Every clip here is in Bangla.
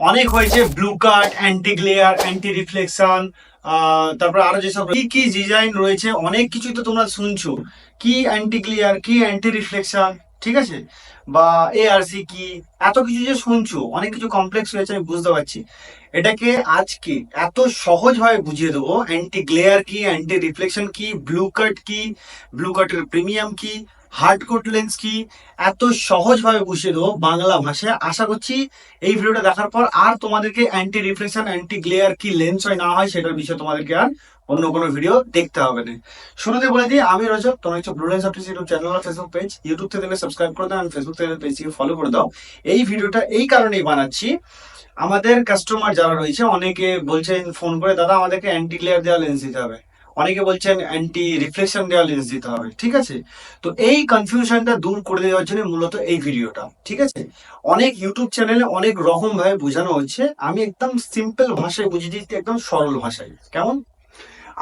অনেক হয়েছে blue card anti glare anti reflection তারপর আরও যেসব কি কি ডিজাইন রয়েছে, অনেক কিছুই তো তোমরা শুনছো। কি অ্যান্টি গ্লেয়ার কি অ্যান্টি রিফ্লেকশন ঠিক আছে? বা এআরসি কি? এত কিছু যে শুনছো, অনেক কিছু কমপ্লেক্স হয়েছে আমি বুঝতে পারছি। এটাকে আজকে এত সহজভাবে বুঝিয়ে দেবো অ্যান্টি গ্লেয়ার কি অ্যান্টি রিফ্লেকশন কি ব্লু কাট কি ব্লু কাটের প্রিমিয়াম কি হার্ড কোট লেন্স কি, এত সহজভাবে বুঝিয়ে দেবো বাংলা ভাষায়। আশা করছি এই ভিডিওটা দেখার পর আর তোমাদেরকে অ্যান্টি রিফ্লেকশন অ্যান্টি গ্লেয়ার কি লেন্স হয় না হয়, সেটার বিষয়ে তোমাদেরকে আর অন্য কোনো ভিডিও দেখতে হবে না। শুরুতে বলে দিই, আমি রজত তোমার হচ্ছে ব্লু লেন্স ইউটিউব চ্যানেল আর ফেসবুক পেজ ইউটিউব থেকে সাবস্ক্রাইব করে দাও ফেসবুক থেকে পেজটিকে ফলো করে দাও। এই ভিডিওটা এই কারণেই বানাচ্ছি। আমাদের কাস্টমার যারা রয়েছে, অনেকে বলছেন ফোন করে, দাদা, আমাদেরকে অ্যান্টি গ্লেয়ার দেওয়া লেন্স দিতে হবে। অনেকে বলছেন অ্যান্টি রিফ্লেকশন দেওয়া লেন্স দিতে হবে। ঠিক আছে? তো এই কনফিউশনটা দূর করে দেওয়ার জন্য মূলত এই ভিডিওটা ঠিক আছে? অনেক ইউটিউব চ্যানেলে অনেক রকম ভাবে বোঝানো হচ্ছে। আমি একদম সিম্পল ভাষায় বুঝিয়ে দিচ্ছি, একদম সরল ভাষায়। কেমন?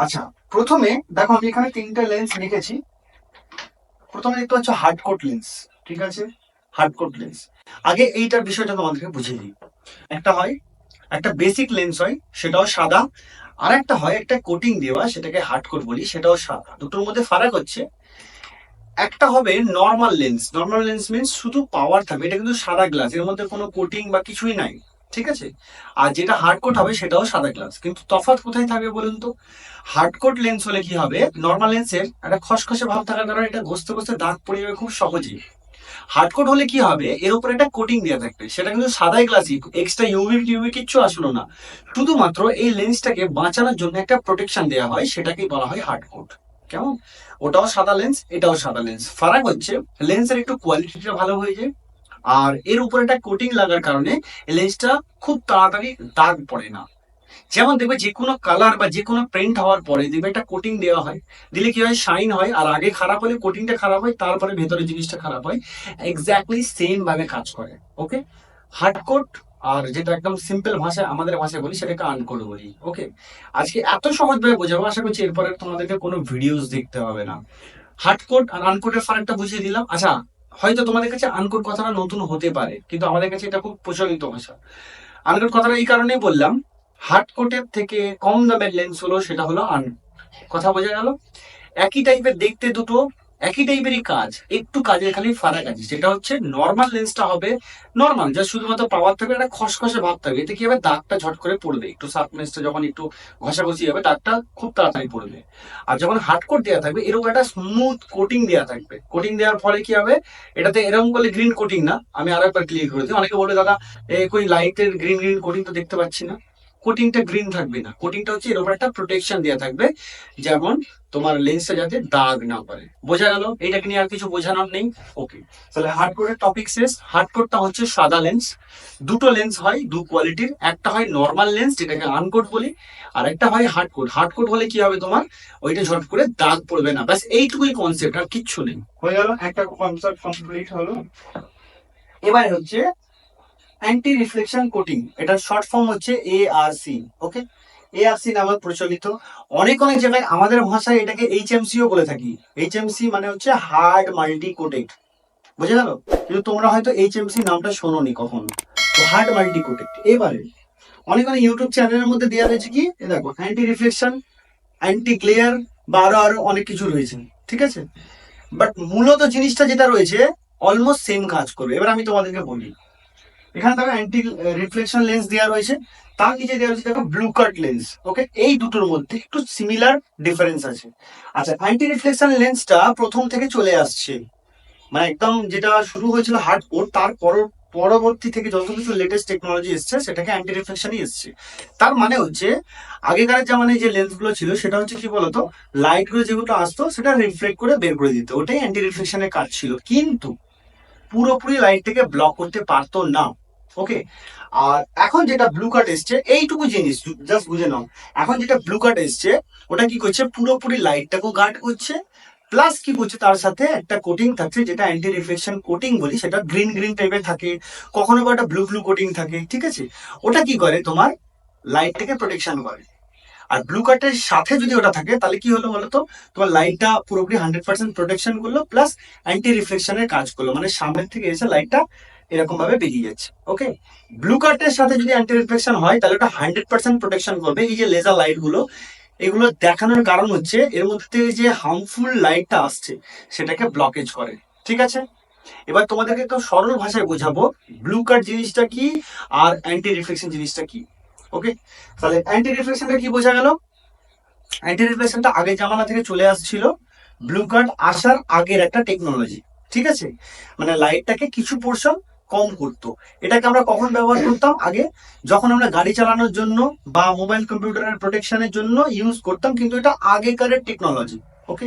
আচ্ছা প্রথমে দেখো আমি এখানে তিনটে লেন্স লিখেছি। প্রথমে দেখতে হচ্ছে হার্ড কোট লেন্স ঠিক আছে? হার্ড কোট লেন্স আগে এইটার বিষয়টা তোমাদেরকে বুঝিয়ে দিই। একটা হয়, একটা বেসিক লেন্স হয়, সেটাও সাদা। আর একটা হয়, একটা কোটিং দেওয়া, সেটাকে হার্ড কোট বলি, সেটাও সাদা। দুটোর মধ্যে ফারাক হচ্ছে। একটা হবে normal lens normal lens means শুধু পাওয়ার থাকবে, এটা কিন্তু সাদা গ্লাস এর মধ্যে কোনো কোটিং বা কিছুই নাই। ঠিক আছে? আর যেটা হার্ড কোট হবে সেটাও সাদা গ্লাস কিন্তু তফাৎ কোথায় থাকবে বলুন তো? হার্ড কোট লেন্স হলে কি হবে? নর্মাল লেন্সের একটা খসখসে ভাব থাকার কারণে এটা ঘষতে ঘষতে দাগ পড়ে যাবে খুব সহজেই। হার্ড কোট হলে কি হবে? এর উপর একটা কোটিং দেওয়া থাকবে। সেটা কিন্তু সাদাই গ্লাসই এক্সট্রা ইউভি টিউভি কিচ্ছু আসলো না। শুধুমাত্র এই লেন্সটাকে বাঁচানোর জন্য একটা প্রোটেকশন দেওয়া হয়, সেটাকেই বলা হয় হার্ড কোট কেমন? ওটাও সাদা লেন্স এটাও সাদা লেন্স ফারাক হচ্ছে লেন্সের একটু কোয়ালিটিটা ভালো হয়ে যায়। আর এর উপর একটা কোটিং লাগার কারণে লেন্সটা খুব তাড়াতাড়ি দাগ পড়ে না। যেমন দেখবে যে কোনো কালার বা যে কোনো প্রিন্ট হওয়ার পরে দেখবে একটা কোটিং দেওয়া হয়। দিলে কি হয়? শাইন হয় আর আগে খারাপ হলে কোটিংটা খারাপ হয়, তারপরে ভেতরে জিনিসটা খারাপ হয়। এক্স্যাক্টলি সেম ভাবে কাজ করে ওকে হার্ড কোট আর যেটা একদম সিম্পল ভাষায়, আমাদের ভাষায় বলি, সেটাকে আনকোড বলি ওকে আজকে এত সহজভাবে বোঝাবো, আশা করছি এরপরে তোমাদেরকে কোনো ভিডিওস দেখতে হবে না। হার্ড কোড আর আনকোডের ফারাকটা বুঝিয়ে দিলাম। আচ্ছা হয়তো তোমাদের কাছে আনকোট কথাটা নতুন হতে পারে, কিন্তু আমাদের কাছে এটা খুব প্রচলিত ভাষা। আনকোট কথাটা এই কারণেই বললাম হার্ডকোটের থেকে কম দামের লেন্স হলো, সেটা হলো আন কথা বোঝা গেল? একই টাইপের দেখতে দুটো একই টাইপেরই কাজ, একটু কাজের খালি ফারাক আছে সেটা হচ্ছে নর্মাল লেন্সটা হবে নর্মাল যা শুধুমাত্র পাওয়ার থাকবে একটা খসখসে ভাব থাকবে, এতে কি হবে? দাগটা ঝট করে পড়বে, একটু শার্পনেসটা যখন একটু ঘষাঘষি হবে, দাগটা খুব তাড়াতাড়ি পড়বে। আর যখন হার্ড কোট দেওয়া থাকবে, এরকম একটা স্মুথ কোটিং দেওয়া থাকবে। কোটিং দেওয়ার ফলে কি হবে? এটাতে এরকম বলে গ্রিন কোটিং না, আমি আরও একবার ক্লিয়ার করে দিই। অনেকে বলে দাদা, এ কই লাইটের গ্রিন গ্রিন কোটিং তো দেখতে পাচ্ছি না। কোটিংটা গ্রিন থাকবে না। কোটিংটা হচ্ছে এরকম একটা প্রোটেকশন দেওয়া থাকবে যেমন তোমার লেন্সটা যাতে দাগ না করে। বোঝা গেল? এইটাকে নিয়ে আর কিছু বোঝানোর নেই? ওকে তাহলে হার্ড কোটের টপিক শেষ। হার্ড কোটটা হচ্ছে সাদা লেন্স দুটো লেন্স হয় দু কোয়ালিটির একটা হয় নর্মাল লেন্স যেটাকে আনকোট বলি আর একটা হয় হার্ড কোট হার্ড কোট হলে কি হবে তোমার? ওইটা ঝট করে দাগ পড়বে না। ব্যাস এইটুকুই কনসেপ্ট আর কিচ্ছু নেই। হয়ে গেল? একটা কনসেপ্ট কমপ্লিট হলো? এবার হচ্ছে অ্যান্টি রিফ্লেকশন কোটিং এটার শর্ট ফর্ম হচ্ছে A R C okay ARC নামে প্রচলিত। অনেক অনেক জায়গায় আমাদের ভাষায় এটাকে এইচএমসিও বলে থাকি। এইচএমসি মানে হচ্ছে হার্ড মাল্টি কোটেড বুঝে গেল? কিন্তু তোমরা হয়তো এইচএমসি নামটা শোনোনি কখনো। তো হার্ড মাল্টি কোটেড এবারে। অনেক অনেক ইউটিউব চ্যানেলের মধ্যে দেওয়া রয়েছে কি? এ দেখো অ্যান্টি রিফ্লেকশন অ্যান্টি গ্লেয়ার বা আরও আরও অনেক কিছু রয়েছে, ঠিক আছে? বাট মূলত জিনিসটা যেটা রয়েছে অলমোস্ট সেম কাজ করবে। এবার আমি তোমাদেরকে বলি। এখানে দেখো অ্যান্টি রিফ্লেকশন লেন্স দেওয়া রয়েছে। তার নিচে দেওয়া রয়েছে দেখো ব্লু কাট লেন্স ওকে এই দুটোর মধ্যে একটু সিমিলার ডিফারেন্স আছে। আচ্ছা অ্যান্টি রিফ্লেকশন লেন্সটা প্রথম থেকে চলে আসছে। মানে একদম যেটা শুরু হয়েছিল হার্ড কোড তার পর, পরবর্তী থেকে যত কিছু লেটেস্ট টেকনোলজি এসছে, সেটাকে অ্যান্টি রিফ্লেকশনই এসছে। তার মানে হচ্ছে, আগেকার জামানায় যে লেন্সগুলো ছিল, সেটা হচ্ছে কি বলতো? লাইটগুলো যেগুলো আসতো, সেটা রিফ্লেক্ট করে বের করে দিত। ওটাই অ্যান্টি রিফ্লেকশনের কাজ ছিল। কিন্তু পুরোপুরি লাইটটাকে ব্লক করতে পারতো না। ওকে আর এখন যেটা ব্লু কাট এসছে, এইটুকু জিনিস জাস্ট বুঝে নাও। এখন যেটা ব্লু কাট এসছে, ওটা কি করছে? পুরোপুরি লাইটটাকেও গার্ড করছে প্লাস কি করছে? তার সাথে একটা কোটিং থাকছে, যেটা অ্যান্টি রিফ্লেকশন কোটিং বলি, সেটা গ্রিন গ্রিন টাইপের থাকে, কখনো বা একটা ব্লু ব্লু কোটিং থাকে, ঠিক আছে? ওটা কি করে? তোমার লাইটটাকে প্রোটেকশন করে। আর ব্লু কাটের সাথে যদি ওটা থাকে, তাহলে কি হলো বলতো? তোমার লাইটটা পুরোপুরি হান্ড্রেড পার্সেন্ট প্রোটেকশন করল প্লাস অ্যান্টি রিফ্লেকশনের কাজ করল। মানে সামনের থেকে এসে লাইটটা এরকম ভাবে বেরিয়ে যাচ্ছে ওকে ব্লু কার্টের সাথে যদি অ্যান্টি রিফ্লেকশন হয়, তাহলে ওটা হান্ড্রেড পার্সেন্ট প্রোটেকশন করবে। এই যে লেজার লাইটগুলো, এগুলো দেখানোর কারণ হচ্ছে এর মধ্যে থেকে যে হার্মফুল লাইটটা আসছে, সেটাকে ব্লকেজ করে, ঠিক আছে? এবার তোমাদেরকে একটু সরল ভাষায় বোঝাবো ব্লু কার্ট জিনিসটা কি আর অ্যান্টি রিফ্লেকশন জিনিসটা কি ওকে তাহলে অ্যান্টি রিফ্লেকশনটা কি বোঝা গেল? অ্যান্টি রিফ্লেকশনটা আগে জামানা থেকে চলে আসছিল ব্লু কার্ড আসার আগের একটা টেকনোলজি ঠিক আছে? মানে লাইটটাকে কিছু পোর্শন কম করতো। এটাকে আমরা কখন ব্যবহার করতাম? আগে যখন আমরা গাড়ি চালানোর জন্য বা মোবাইল কম্পিউটারের প্রোটেকশনের জন্য ইউজ করতাম, কিন্তু এটা আগেকারের টেকনোলজি ওকে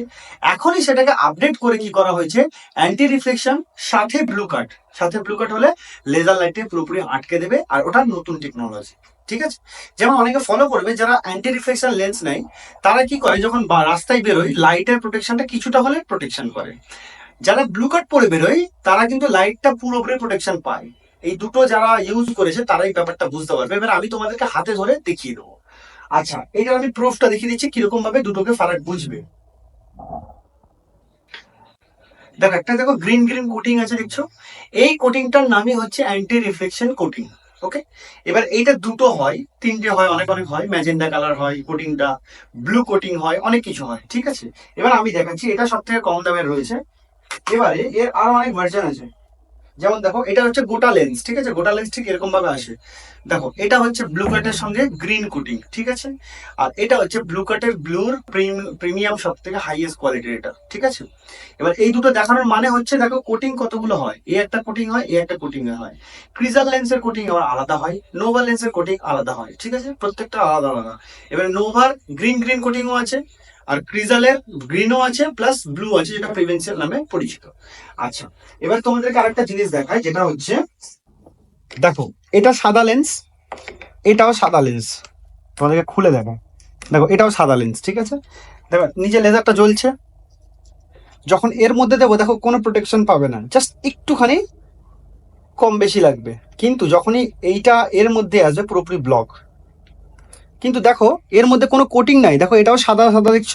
এখনই সেটাকে আপডেট করে কি করা হয়েছে? অ্যান্টি রিফ্লেকশন সাথে ব্লু কার্ড সাথে ব্লু কার্ড হলে লেজার লাইটে পুরোপুরি আটকে দেবে আর ওটা নতুন টেকনোলজি ঠিক আছে? যেমন অনেকে ফলো করবে, যারা অ্যান্টি রিফ্লেকশন লেন্স নেয়, তারা কি করে? যখন রাস্তায় বেরোয় লাইটের প্রোটেকশনটা কিছুটা হলে প্রোটেকশন করে। যারা ব্লু কার্ড পরে বেরোয়, তারা কিন্তু লাইটটা পুরোপুরি প্রোটেকশন পায়। এই দুটো যারা ইউজ করেছে, তারাই ব্যাপারটা বুঝতে পারবে। এবার আমি তোমাদেরকে হাতে ধরে দেখিয়ে দেবো। আচ্ছা এইটা আমি প্রুফটা দেখিয়ে দিচ্ছি কীরকম ভাবে দুটোকে ফারাক বুঝবে। দেখো, একটা দেখো গ্রিন গ্রিন কোটিং আছে, দেখছ? এই কোটিংটার নামই হচ্ছে অ্যান্টি রিফ্লেকশন কোটিং ওকে এবার এইটা দুটো হয়, তিনটে হয়, অনেক অনেক হয়। ম্যাজেন্ডা কালার হয় কোটিংটা ব্লু কোটিং হয়, অনেক কিছু হয়, ঠিক আছে? এবার আমি দেখাচ্ছি, এটা সব থেকে কম দামের রয়েছে। এবারে এর আরও অনেক ভার্জন আছে। যেমন দেখো, এটা হচ্ছে গোটা লেন্স ঠিক আছে? গোটা লেন্স ঠিক এরকম ভাবে আসে। দেখো, এটা হচ্ছে ব্লু কাটের সঙ্গে গ্রিন কোটিং ঠিক আছে? আর এটা হচ্ছে ব্লু কাটের ব্লুর প্রিমিয়াম সব থেকে হাইয়েস্ট কোয়ালিটির এটা, ঠিক আছে? এবার এই দুটো দেখানোর মানে হচ্ছে, দেখো কোটিং কতগুলো হয়? এ একটা কোটিং হয়, এ একটা কোটিং হয়। ক্রিজার লেন্সের কোটিং আবার আলাদা হয় নোভা লেন্সের কোটিং আলাদা হয়, ঠিক আছে? প্রত্যেকটা আলাদা আলাদা। এবার নোভার গ্রিন গ্রিন কোটিংও আছে আর ক্রিজালের গ্রিনও আছে প্লাস ব্লু আছে, যেটা প্রিভেন্সিয়াল নামে পরিচিত। আচ্ছা এবার তোমাদেরকে আরেকটা জিনিস দেখায় যেটা হচ্ছে, দেখো, এটা সাদা লেন্স এটাও সাদা লেন্স তোমাদেরকে খুলে দেখো দেখো, এটাও সাদা লেন্স ঠিক আছে? দেখো, নিচে লেজারটা জ্বলছে। যখন এর মধ্যে দেবো, দেখো, কোনো প্রোটেকশন পাবে না। জাস্ট একটুখানি কম বেশি লাগবে। কিন্তু যখনই এইটা এর মধ্যে আসবে, পুরোপুরি ব্লক কিন্তু দেখো, এর মধ্যে কোনো কোটিং নাই। দেখো, এটাও সাদা সাদা দেখছ,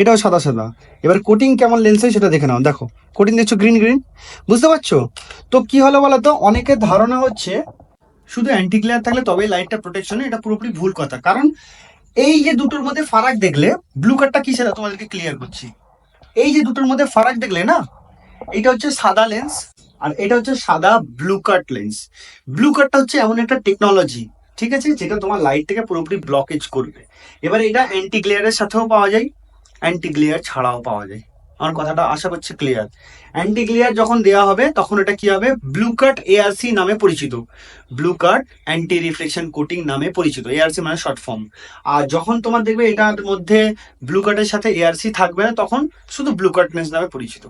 এটাও সাদা সাদা। এবার কোটিং কেমন লেন্সে সেটা দেখে নাও। দেখো কোটিং দেখছ গ্রিন গ্রিন বুঝতে পারছ? তো কি হলো বলো তো অনেকের ধারণা হচ্ছে শুধু অ্যান্টি গ্লেয়ার থাকলে তবেই লাইটটা প্রোটেকশন এটা পুরোপুরি ভুল কথা। কারণ এই যে দুটোর মধ্যে ফারাক দেখলে ব্লু কার্ডটা কি সেটা তোমাদেরকে ক্লিয়ার করছি। এই যে দুটোর মধ্যে ফারাক দেখলে না, এটা হচ্ছে সাদা লেন্স আর এটা হচ্ছে সাদা ব্লু কাট লেন্স ব্লু কাটটা হচ্ছে এমন একটা টেকনোলজি ঠিক আছে? যেটা তোমার লাইটটাকে পুরোপুরি ব্লকেজ করবে। এবার এটা অ্যান্টি গ্লেয়ারের সাথেও পাওয়া যায় অ্যান্টি গ্লেয়ার ছাড়াও পাওয়া যায়। আমার কথাটা আশা করছি ক্লিয়ার অ্যান্টি গ্লেয়ার যখন দেওয়া হবে, তখন এটা কি হবে? ব্লু কাট এআরসি নামে পরিচিত। Blue cut anti reflection coating নামে পরিচিত এআরসি মানে শর্ট ফর্ম আর যখন তোমার দেখবে এটার মধ্যে ব্লু কাটের সাথে এআরসি থাকবে না, তখন শুধু ব্লু কাট লেন্স নামে পরিচিত।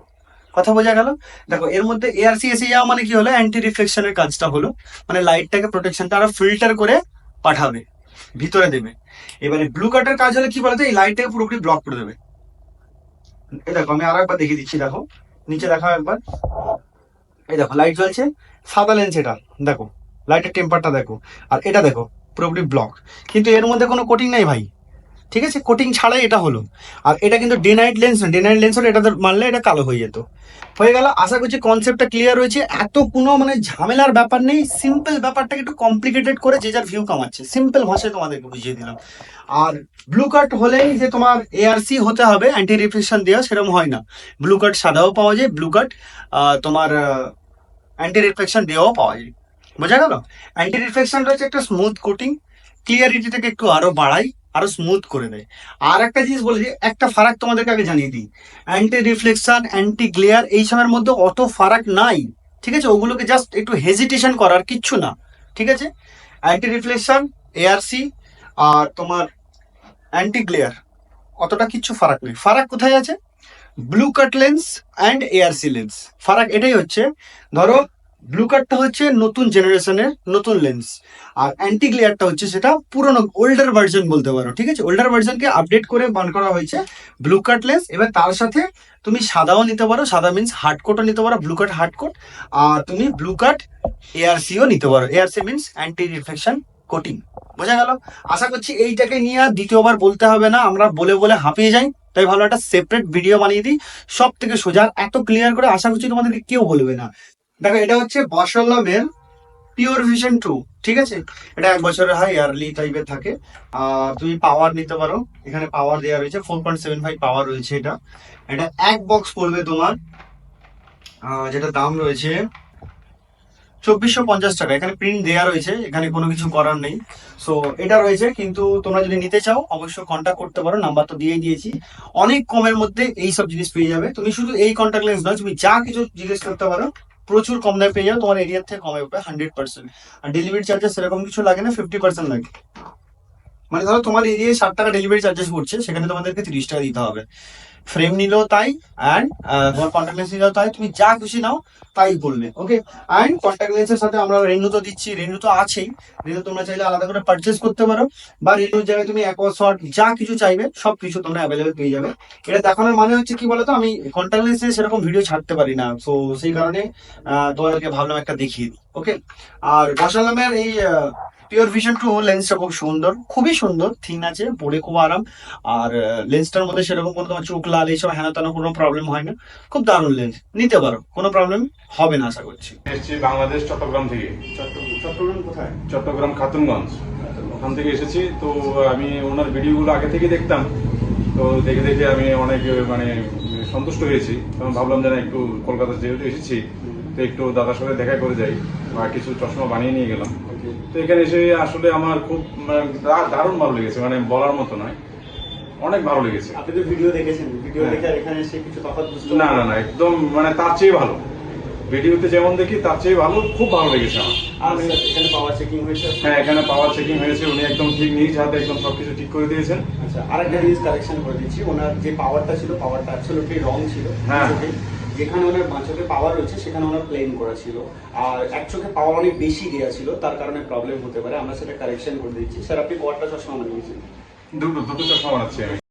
কথা বোঝা গেল? দেখো, এর মধ্যে এআরসি এসে যাওয়া মানে কি হলো? অ্যান্টি রিফ্লেকশনের কাজটা হলো। মানে লাইটটাকে প্রোটেকশনটা আরও ফিল্টার করে পাঠাবে, ভিতরে দেবে। এবারে ব্লু কাটের কাজ হলে কি বলতো? এই লাইটটাকে পুরোপুরি ব্লক করে দেবে। দেখো, আমি আরও একবার দেখিয়ে দিচ্ছি, দেখো। নিচে দেখাও একবার। এই দেখো লাইট জ্বলছে। সাদা লেন্স এটা, দেখো। লাইটের টেম্পারটা দেখো। আর এটা দেখো, পুরোপুরি ব্লক কিন্তু এর মধ্যে কোনো কোটিং নেই ভাই। ঠিক আছে? কোটিং ছাড়াই এটা হলো। আর এটা কিন্তু ডে নাইট লেন্স না ডে নাইট লেন্স হলে এটাতে মারলে এটা কালো হয়ে যেত। হয়ে গেল, আশা করছি কনসেপ্টটা ক্লিয়ার হয়েছে এত কোনো মানে ঝামেলার ব্যাপার নেই। সিম্পল ব্যাপারটাকে একটু কমপ্লিকেটেড করে যে যার ভিউ কামাচ্ছে। সিম্পল ভাষায় তোমাদেরকে বুঝিয়ে দিলাম। আর ব্লু কার্ড হলেই যে তোমার এআরসি হতে হবে অ্যান্টি রিফ্লেকশন দেওয়া সেরকম হয় না। ব্লু কার্ড সাদাও পাওয়া যায় ব্লু কার্ড তোমার অ্যান্টি রিফ্লেকশন দেওয়াও পাওয়া যায়। বোঝা গেল? অ্যান্টি রিফ্লেকশনটা হচ্ছে একটা স্মুথ কোটিং ক্লিয়ারিটিটাকে একটু আরও বাড়াই। আরও স্মুথ করে দেয়। আর একটা জিনিস বলি যে, একটা ফারাক তোমাদেরকে আগে জানিয়ে দিই। অ্যান্টি রিফ্লেকশন অ্যান্টি গ্লেয়ার এই সময়ের মধ্যে অত ফারাক নাই, ঠিক আছে? ওগুলোকে জাস্ট একটু হেজিটেশন করার কিচ্ছু না, ঠিক আছে? অ্যান্টি রিফ্লেকশন এআরসি আর তোমার অ্যান্টি গ্লেয়ার অতটা কিচ্ছু ফারাক নেই। ফারাক কোথায় আছে? Blue cut lens and ARC lens ফারাক এটাই হচ্ছে, ধরো ব্লু কাটটা হচ্ছে নতুন জেনারেশনের নতুন লেন্স আর অ্যান্টি গ্লেয়ারটা হচ্ছে সেটা পুরনো ওল্ডার ভার্জন বলতে পারো, ঠিক আছে? ওল্ডার ভার্জনকে আপডেট করে বান করা হয়েছে ব্লু কাট লেন্স এবার তার সাথে তুমি সাদাও নিতে পারো, সাদা মিন্স হার্ড কোটও নিতে পারো ব্লু কাট হার্ড কোট আর তুমি ব্লু কাট এআরসিও নিতে পারো। ARC means anti reflection coating বোঝা গেল? আশা করছি এইটাকে নিয়ে আর দ্বিতীয়বার বলতে হবে না, আমরা বলে বলে হাঁপিয়ে যাই। তাই ভালো একটা সেপারেট ভিডিও বানিয়ে দিই। সব থেকে সোজা, এত ক্লিয়ার করে আশা করছি তোমাদেরকে কেউ বলবে না। দেখো, এটা হচ্ছে বসল্লামের পিওর ভিশন টু ঠিক আছে? এটা এক বছরের হয় ইয়ারলি টাইপের থাকে। তুমি পাওয়ার নিতে পারো। এখানে পাওয়ার দেওয়া রয়েছে four point seven five power রয়েছে এটা। এটা এক বক্স পড়বে তোমার যেটা দাম রয়েছে চব্বিশশো পঞ্চাশ টাকা। এখানে প্রিন্ট দেওয়া রয়েছে, এখানে কোনো কিছু করার নেই। সো এটা রয়েছে, কিন্তু তোমরা যদি নিতে চাও, অবশ্যই কন্ট্যাক্ট করতে পারো নাম্বার তো দিয়ে দিয়েছি। অনেক কমের মধ্যে এই সব জিনিস পেয়ে যাবে। তুমি শুধু এই কন্ট্যাক্ট লেন্স নয়, তুমি যা কিছু জিজ্ঞেস করতে পারো প্রচুর কম দামে পেয়ে যাও তোমার এরিয়ার থেকে কমে পাবে হান্ড্রেড পার্সেন্ট আর ডেলিভারি চার্জেস সেরকম কিছু লাগে না ফিফটি পার্সেন্ট লাগে। মানে ধরো তোমার এরিয়ায় ষাট টাকা ডেলিভারি চার্জেস পড়ছে, সেখানে তোমাদেরকে তিরিশ টাকা দিতে হবে। ফ্রেম নিলেও তাই অ্যান্ড তোমার কন্ট্যাক্ট লেন্স নিলেও তাই, তুমি যা খুশি নাও, তাই বলবে ওকে অ্যান্ড কন্ট্যাক্ট লেন্সের সাথে আমরা রেনু তো দিচ্ছি রেনু তো আছেই। রেনু তোমরা চাইলে আলাদা করে পারচেস করতে পারো, বা রেনুর জায়গায় তুমি অ্যাকোয়াশট যা কিছু চাইবে সব কিছু তোমরা অ্যাভেলেবেল পেয়ে যাবে। এটা দেখানোর মানে হচ্ছে কি বলতো, আমি কন্ট্যাক্ট লেন্সে সেরকম ভিডিও ছাড়তে পারি না তো সেই কারণে তোমাদেরকে ভাবলাম একটা দেখিয়ে দিই ওকে আর বসালামের এই পিওর ভিশন টু লেন্সটা খুব সুন্দর, খুবই সুন্দর থিন আছে পরে খুব আরাম। আর লেন্সটার মধ্যে সেরকম কোনো তোমার চোখ লাল এইসব হেনা তেনা কোনো প্রবলেম হয় না। খুব দারুণ লেন্স নিতে পারো, কোনো প্রবলেম হবে না, আশা করছি। এসেছি বাংলাদেশ, চট্টগ্রাম থেকে। চট্টগ্রাম কোথায়? চট্টগ্রাম খাতুনগঞ্জ। ওখান থেকে এসেছি, তো আমি ওনার ভিডিওগুলো আগে থেকে দেখতাম। তো দেখে দেখে আমি অনেক মানে সন্তুষ্ট হয়েছি। তখন ভাবলাম যে একটু কলকাতা যেহেতু এসেছি তো একটু দাদার সাথে দেখা করে যাই বা কিছু চশমা বানিয়ে নিয়ে গেলাম। তো এখানে এসে আসলে আমার খুব মানে দারুণ ভালো লেগেছে মানে বলার মতো নয়। অনেক ভালো লেগেছে। আপনি তো ভিডিও দেখেছেন। ভিডিও হ্যাঁ। দেখে এখানে এসে কিছু তফাৎ বুঝতে না না না একদম মানে তার চেয়ে ভালো। ভিডিওতে যেমন দেখি তার চেয়ে ভালো খুব ভালো লেগেছে আমার। আর এখানে পাওয়ার চেকিং হয়েছে? হ্যাঁ এখানে পাওয়ার চেকিং হয়েছে উনি একদম ঠিক নিজ হাতে একদম সবকিছু ঠিক করে দিয়েছেন। আচ্ছা আরেকটা জিনিস কারেকশন করে দিচ্ছি। ওনার যে পাওয়ারটা ছিল পাওয়ারটা অ্যাবসলিউটলি রং ছিল। হ্যাঁ। যেখানে ওনার বাঁ চোখে পাওয়ার রয়েছে, সেখানে ওনার প্লেন করা ছিল। আর এক চোখে পাওয়ার অনেক বেশি দেওয়া ছিল, তার কারণে প্রবলেম হতে পারে। আমরা সেটা কারেকশন করে দিচ্ছি। স্যার, আপনি কটা চশমা বানিয়েছেন। দুটো দুটো চশমা বানাচ্ছি আমি।